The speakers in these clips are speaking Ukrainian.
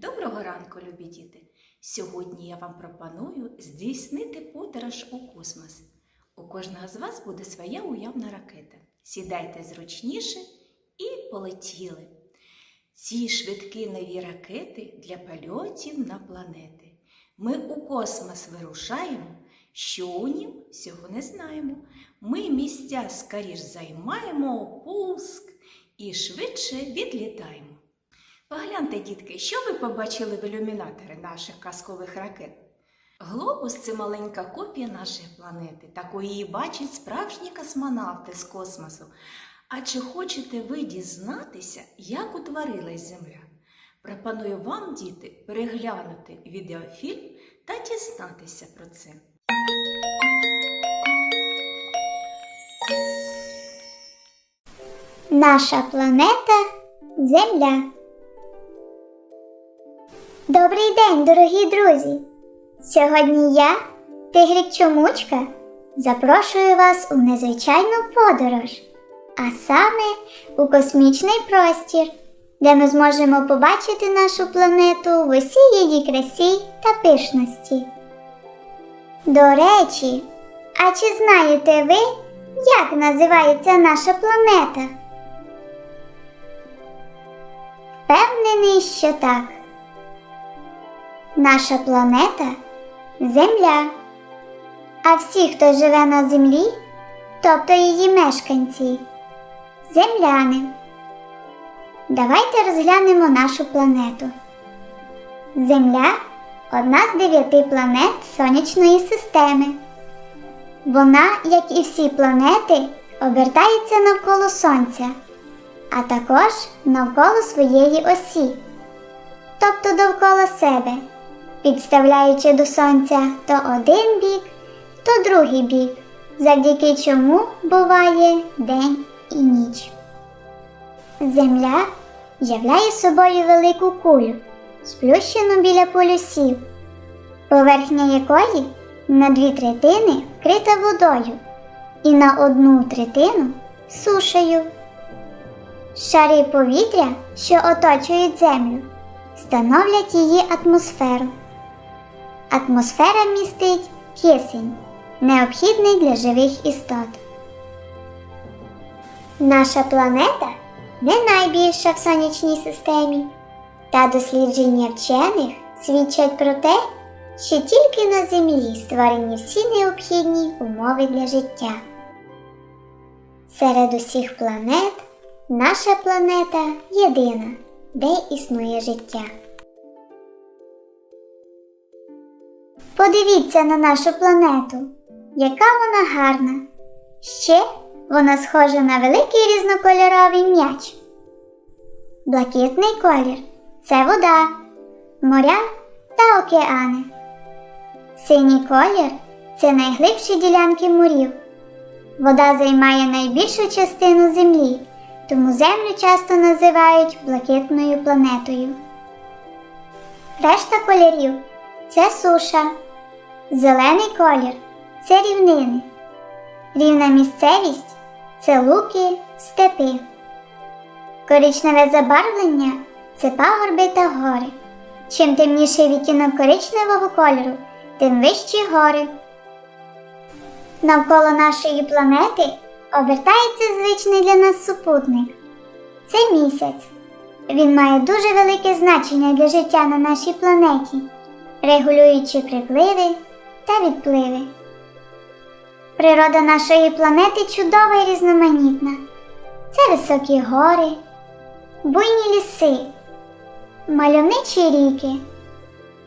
Доброго ранку, любі діти! Сьогодні я вам пропоную здійснити подорож у космос. У кожного з вас буде своя уявна ракета. Сідайте зручніше і полетіли. Ці швидкі нові ракети для польотів на планети. Ми у космос вирушаємо, що у нім всього не знаємо. Ми місця скоріш займаємо, пуск і швидше відлітаємо. Погляньте, дітки, що ви побачили в ілюмінаторі наших казкових ракет? Глобус це маленька копія нашої планети. Такої її бачать справжні космонавти з космосу. А чи хочете ви дізнатися, як утворилась Земля? Пропоную вам, діти, переглянути відеофільм та дізнатися про це. Наша планета Земля. Добрий день, дорогі друзі! Сьогодні я, Тигрик Чомучка, запрошую вас у незвичайну подорож, а саме у космічний простір, де ми зможемо побачити нашу планету в усій її красі та пишності. До речі, а чи знаєте ви, як називається наша планета? Впевнений, що так. Наша планета Земля. А всі, хто живе на землі, тобто її мешканці, земляни. Давайте розглянемо нашу планету. Земля одна з дев'яти планет Сонячної системи. Вона, як і всі планети, обертається навколо Сонця, а також навколо своєї осі, тобто довкола себе, підставляючи до Сонця то один бік, то другий бік, завдяки чому буває день і ніч. Земля являє собою велику кулю, сплющену біля полюсів, поверхня якої на дві третини вкрита водою і на одну третину сушею. Шари повітря, що оточують землю, становлять її атмосферу. Атмосфера містить кисень, необхідний для живих істот. Наша планета не найбільша в сонячній системі, та дослідження вчених свідчать про те, що тільки на Землі створені всі необхідні умови для життя. Серед усіх планет наша планета єдина, де існує життя. Подивіться на нашу планету, яка вона гарна. Ще вона схожа на великий різнокольоровий м'яч. Блакитний колір це вода, моря та океани. Синій колір це найглибші ділянки морів. Вода займає найбільшу частину землі, тому землю часто називають блакитною планетою. Решта кольорів це суша. Зелений колір це рівнини. Рівна місцевість це луки, степи. Коричневе забарвлення це пагорби та гори. Чим темніший відтінок коричневого кольору, тим вищі гори. Навколо нашої планети обертається звичний для нас супутник. Це місяць. Він має дуже велике значення для життя на нашій планеті, регулюючи припливи та відпливи. Природа нашої планети чудова і різноманітна. Це високі гори, буйні ліси, мальовничі ріки,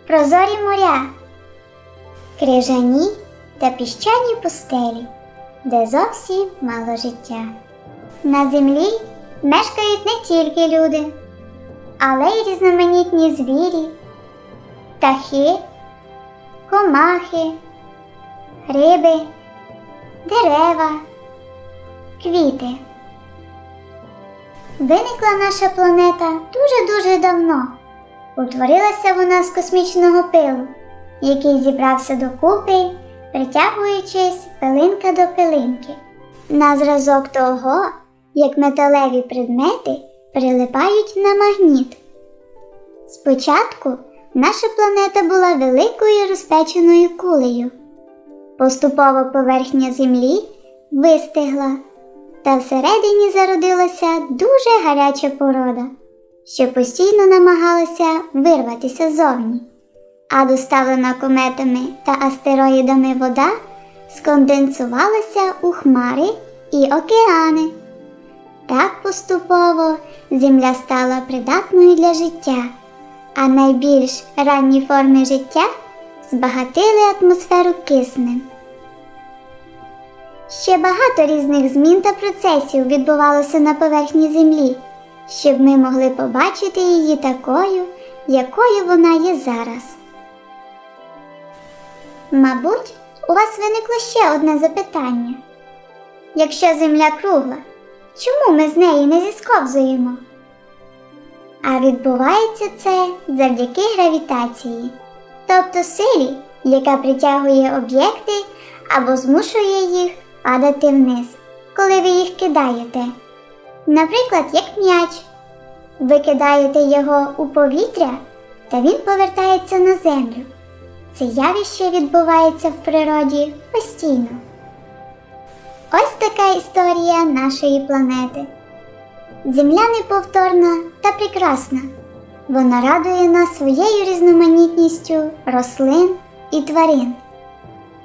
прозорі моря, крижані та піщані пустелі, де зовсім мало життя. На землі мешкають не тільки люди, але й різноманітні звірі, птахи, комахи, риби, дерева, квіти. Виникла наша планета дуже-дуже давно. Утворилася вона з космічного пилу, який зібрався докупи, притягуючись пилинка до пилинки. На зразок того, як металеві предмети прилипають на магніт. Спочатку наша планета була великою розпеченою кулею. Поступово поверхня Землі вистигла, та всередині зародилася дуже гаряча порода, що постійно намагалася вирватися зовні, а доставлена кометами та астероїдами вода сконденсувалася у хмари і океани. Так поступово Земля стала придатною для життя, а найбільш ранні форми життя збагатили атмосферу киснем. Ще багато різних змін та процесів відбувалося на поверхні Землі, щоб ми могли побачити її такою, якою вона є зараз. Мабуть, у вас виникло ще одне запитання. Якщо Земля кругла, чому ми з неї не зісковзуємо? А відбувається це завдяки гравітації, тобто силі, яка притягує об'єкти або змушує їх падати вниз, коли ви їх кидаєте. Наприклад, як м'яч. Ви кидаєте його у повітря, та він повертається на землю. Це явище відбувається в природі постійно. Ось така історія нашої планети. Земля неповторна та прекрасна. Вона радує нас своєю різноманітністю рослин і тварин.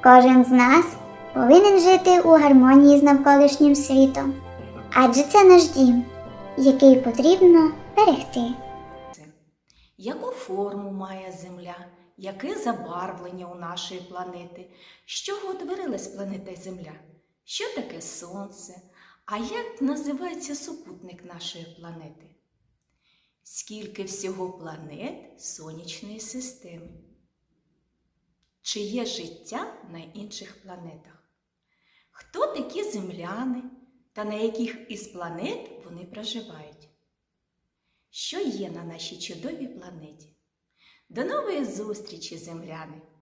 Кожен з нас повинен жити у гармонії з навколишнім світом, адже це наш дім, який потрібно берегти. Яку форму має Земля? Яке забарвлення у нашої планети? З чого утворилась планета Земля? Що таке Сонце? А як називається супутник нашої планети? Скільки всього планет сонячної системи? Чи є життя на інших планетах? Хто такі земляни та на яких із планет вони проживають? Що є на нашій чудовій планеті? До нової зустрічі, земляни!